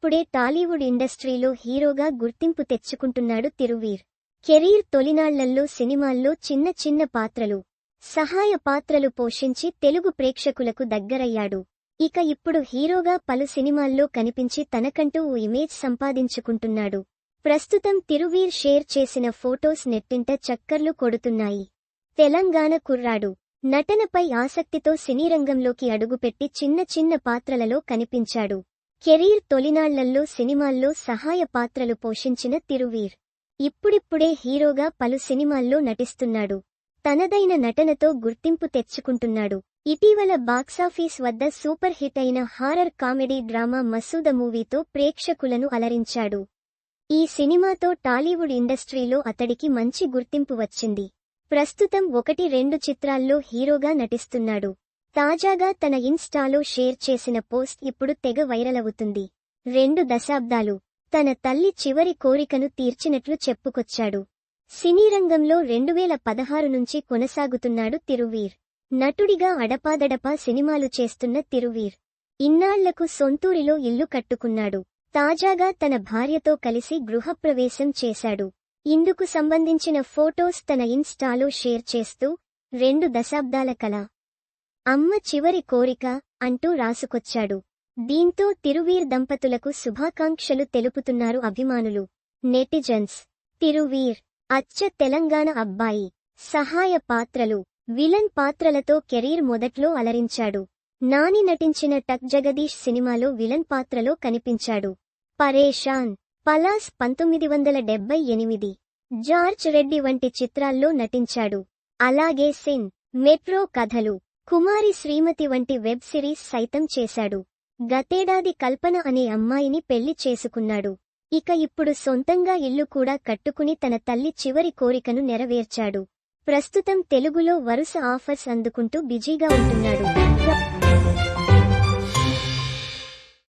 ఇప్పుడే టాలీవుడ్ ఇండస్ట్రీలో హీరోగా గుర్తింపు తెచ్చుకుంటున్నాడు తిరువీర్. కెరీర్ తొలినాళ్ళల్లో సినిమాల్లో చిన్న చిన్న పాత్రలు సహాయ పాత్రలు పోషించి తెలుగు ప్రేక్షకులకు దగ్గరయ్యాడు. ఇక ఇప్పుడు హీరోగా పలు సినిమాల్లో కనిపించి తనకంటూ ఓ ఇమేజ్ సంపాదించుకుంటున్నాడు. ప్రస్తుతం తిరువీర్ షేర్ చేసిన ఫోటోస్ నెట్టింట చక్కర్లు కొడుతున్నాయి. తెలంగాణ కుర్రాడు. నటనపై ఆసక్తితో సినీరంగంలోకి అడుగుపెట్టి చిన్న చిన్న పాత్రలలో కనిపించాడు. కెరీర్ తొలినాళ్ళల్లో సినిమాల్లో సహాయ పాత్రలు పోషించిన తిరువీర్. ఇప్పుడిప్పుడే హీరోగా పలు సినిమాల్లో నటిస్తున్నాడు. తనదైన నటనతో గుర్తింపు తెచ్చుకుంటున్నాడు. ఇటీవల బాక్సాఫీస్ వద్ద సూపర్ హిట్ అయిన హారర్ కామెడీ డ్రామా మసూద మూవీతో ప్రేక్షకులను అలరించాడు. ఈ సినిమాతో టాలీవుడ్ ఇండస్ట్రీలో అతడికి మంచి గుర్తింపు వచ్చింది. ప్రస్తుతం ఒకటి రెండు చిత్రాల్లో హీరోగా నటిస్తున్నాడు. తాజాగా తన ఇన్స్టాలో షేర్ చేసిన పోస్ట్ ఇప్పుడు తెగ వైరల్ అవుతుంది రెండు దశాబ్దాలు తన తల్లి చివరి కోరికను తీర్చినట్లు చెప్పుకొచ్చాడు. సినీ రంగంలో రెండువేల పదహారు నుంచి కొనసాగుతున్నాడు తిరువీర్. నటుడిగా అడపాదడపా సినిమాలు చేస్తున్న తిరువీర్. ఇన్నాళ్ళకు సొంతూరిలో ఇల్లు కట్టుకున్నాడు. తాజాగా తన భార్యతో కలిసి గృహప్రవేశం చేశాడు. ఇందుకు సంబంధించిన ఫోటోస్ తన ఇన్స్టాలో షేర్ చేస్తూ రెండు దశాబ్దాల కల అమ్మ చివరి కోరిక అంటూ రాసుకొచ్చాడు. దీంతో తిరువీర్ దంపతులకు శుభాకాంక్షలు తెలుపుతున్నారు అభిమానులు. నెటిజన్స్. తిరువీర్. అచ్చ తెలంగాణ అబ్బాయి. సహాయ పాత్రలు. విలన్ పాత్రలతో కెరీర్ మొదట్లో అలరించాడు. నాని నటించిన టక్ జగదీష్ సినిమాలో విలన్ పాత్రలో కనిపించాడు. పరేషాన్. పలాస్ పంతొమ్మిది వందల డెబ్బై ఎనిమిది. జార్జ్ రెడ్డి వంటి చిత్రాల్లో నటించాడు. అలాగే సిన్. మెట్రో కథలు. కుమారి శ్రీమతి వంటి వెబ్ సిరీస్ సైతం చేశాడు. గతేడాది కల్పన అనే అమ్మాయిని పెళ్ళి చేసుకున్నాడు. ఇక ఇప్పుడు సొంతంగా ఇల్లు కూడా కట్టుకుని తన తల్లి చివరి కోరికను నెరవేర్చాడు. ప్రస్తుతం తెలుగులో వరుస ఆఫర్స్ అందుకుంటూ బిజీగా ఉంటున్నాడు.